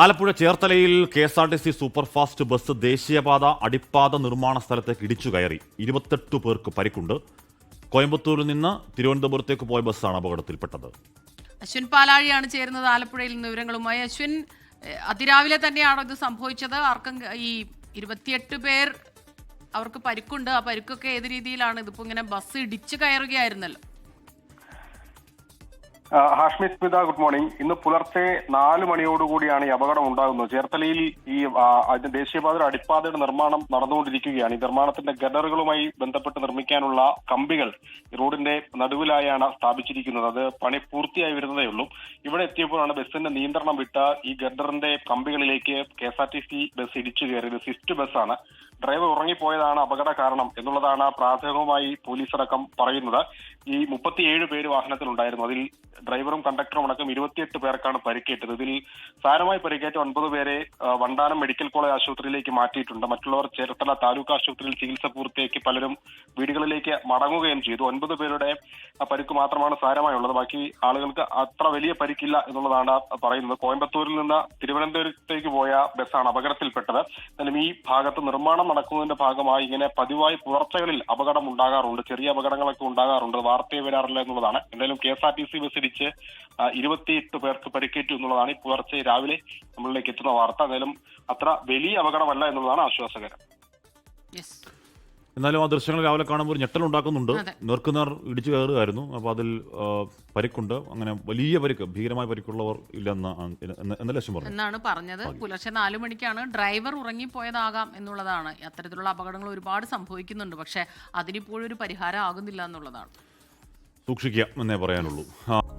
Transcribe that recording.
ആലപ്പുഴ ചേർത്തലയിൽ K S R T C superfast bus ദേശീയപാത അടിപ്പാത നിർമ്മാണ സ്ഥലത്തേക്ക് ഇടിച്ചു കയറി. ഇരുപത്തെട്ട് പേർക്ക് പരിക്കുണ്ട്. കോയമ്പത്തൂരിൽ നിന്ന് തിരുവനന്തപുരത്തേക്ക് പോയ ബസ്സാണ് അപകടത്തിൽപ്പെട്ടത്. അശ്വിൻ പാലാഴിയാണ് ചേരുന്നത് ആലപ്പുഴയിൽ നിന്ന് വിവരങ്ങളുമായി. അശ്വിൻ അതിരാവിലെ തന്നെയാണോ ഇത് സംഭവിച്ചത്? ആർക്കും ഈ ഇരുപത്തിയെട്ട് പേർ അവർക്ക് പരിക്കുണ്ട്. ആ പരിക്കൊക്കെ ഏത് രീതിയിലാണ് ഇതിപ്പോ ഇങ്ങനെ ബസ് ഇടിച്ചു കയറുകയായിരുന്നല്ലോ? Hashmi Smitha good morning. ഇന്ന് പുലർച്ചെ നാല് മണിയോടുകൂടിയാണ് ഈ അപകടം ഉണ്ടാകുന്നത്. ചേർത്തലയിൽ ഈ ദേശീയപാതയുടെ അടിപ്പാതയുടെ നിർമ്മാണം നടന്നുകൊണ്ടിരിക്കുകയാണ്. ഈ നിർമ്മാണത്തിന്റെ ഗഡറുകളുമായി ബന്ധപ്പെട്ട് നിർമ്മിക്കാനുള്ള കമ്പികൾ റോഡിന്റെ നടുവിലായാണ് സ്ഥാപിച്ചിരിക്കുന്നത്. അത് പണി പൂർത്തിയായി വരുന്നതേ ഉള്ളൂ. ഇവിടെ എത്തിയപ്പോഴാണ് ബസ്സിന്റെ നിയന്ത്രണം വിട്ട ഈ ഗഡറിന്റെ കമ്പികളിലേക്ക് K S R T C bus ഇടിച്ചു കയറിയത് സ്വിഫ്റ്റ് ബസ്സാണ്. ഡ്രൈവർ ഉറങ്ങിപ്പോയതാണ് അപകട കാരണം എന്നുള്ളതാണ് പ്രാഥമികമായി പോലീസ് അടക്കം പറയുന്നത്. ഈ മുപ്പത്തിയേഴ് പേര് വാഹനത്തിലുണ്ടായിരുന്നു. അതിൽ ഡ്രൈവറും കണ്ടക്ടറും അടക്കം ഇരുപത്തിയെട്ട് പേർക്കാണ് പരിക്കേറ്റത്. ഇതിൽ സാരമായി പരിക്കേറ്റ ഒൻപത് പേരെ വണ്ടാനം മെഡിക്കൽ കോളേജ് ആശുപത്രിയിലേക്ക് മാറ്റിയിട്ടുണ്ട്. മറ്റുള്ളവർ ചേർത്തല താലൂക്ക് ആശുപത്രിയിൽ ചികിത്സ പൂർത്തിയാക്കി പലരും വീടുകളിലേക്ക് മടങ്ങുകയും ചെയ്തു. ഒൻപത് പേരുടെ പരിക്ക് മാത്രമാണ് സാരമായുള്ളത്. ബാക്കി ആളുകൾക്ക് അത്ര വലിയ പരിക്കില്ല എന്നുള്ളതാണ് പറയുന്നത്. കോയമ്പത്തൂരിൽ നിന്ന് തിരുവനന്തപുരത്തേക്ക് പോയ ബസ്സാണ് അപകടത്തിൽപ്പെട്ടത്. എന്നാലും ഈ ഭാഗത്ത് നിർമ്മാണം നടക്കുന്നതിന്റെ ഭാഗമായി ഇങ്ങനെ പതിവായി പുലർച്ചകളിൽ അപകടം ഉണ്ടാകാറുണ്ട് ചെറിയ അപകടങ്ങളൊക്കെ ഉണ്ടാകാറുണ്ട്. വാർത്തയെ വരാറില്ല എന്നുള്ളതാണ്. എന്തായാലും K S R T C bus ഇടിച്ച് ഇരുപത്തിയെട്ട് പേർക്ക് പരിക്കേറ്റു എന്നുള്ളതാണ് ഈ പുലർച്ചെ രാവിലെ നമ്മളിലേക്ക് എത്തുന്ന വാർത്ത. എന്തായാലും അത്ര വലിയ അപകടമല്ല എന്നുള്ളതാണ് ആശ്വാസകരം. എന്നാലും ആ ദൃശ്യങ്ങൾ രാവിലെ കാണുമ്പോൾ ഒരു ഞെട്ടലുണ്ടാക്കുന്നുണ്ട്. നേർക്കുനേർ ഇടിച്ചു കയറുകയായിരുന്നു. അപ്പോൾ അതിൽ ആ, പരിക്കുണ്ട്. അങ്ങനെ വലിയ പരിക്ക് ഭീകരമായ പരിക്കുള്ളവർ ഇല്ലെന്ന് എന്ന് അശ്വൻ പറഞ്ഞു. എന്നാണ് പറഞ്ഞത്. പുലർച്ചെ നാലു മണിക്കാണ് ഡ്രൈവർ ഉറങ്ങിപ്പോയതാകാം എന്നുള്ളതാണ്. അത്തരത്തിലുള്ള അപകടങ്ങൾ ഒരുപാട് സംഭവിക്കുന്നുണ്ട്. പക്ഷെ അതിനിപ്പോഴും ഒരു പരിഹാരം ആകുന്നില്ല എന്നുള്ളതാണ്. സൂക്ഷിക്കുക എന്നേ പറയാനുള്ളൂ. ആ